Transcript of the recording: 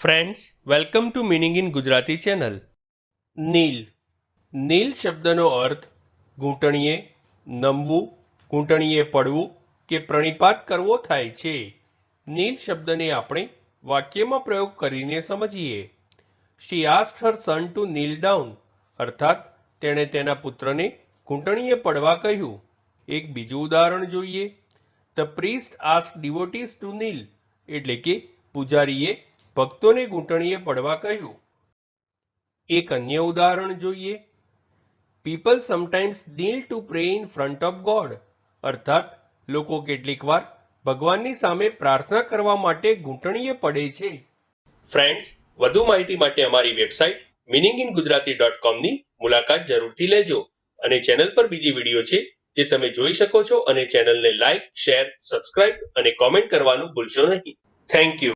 Friends welcome to meaning in Gujarati channel kneel kneel શબ્દનો અર્થ ઘૂંટણીએ નમવું, ઘૂંટણીએ પડવું કે પ્રણિપાત કરવો થાય છે. નીલ શબ્દને આપણે વાક્યમાં પ્રયોગ કરીને સમજીએ. She ask her son to kneel down અર્થાત, તેણે તેના પુત્રને ઘૂંટણીએ પડવા કહ્યું. એક બીજું ઉદાહરણ જોઈએ. The priest ask devotees to kneel એટલે કે પૂજારીએ ભક્તોને ઘૂંટણીએ પડવા કહ્યું. એક અન્ય ઉદાહરણ જોઈએ. People sometimes kneel to pray in front of god અર્થાત, લોકો કેટલીક વાર ભગવાનની સામે પ્રાર્થના કરવા માટે ઘૂંટણીએ પડે છે. ફ્રેન્ડ્સ વધુ માહિતી માટે અમારી website meaning in Gujarati dot કોમની મુલાકાત જરૂરથી લેજો અને ચેનલ પર બીજી વીડિયો છે જે તમે જોઈ શકો છો અને ચેનલને લાઇક શેર સબસ્ક્રાઇબ અને કોમેન્ટ કરવાનું ભૂલશો નહીં. Thank you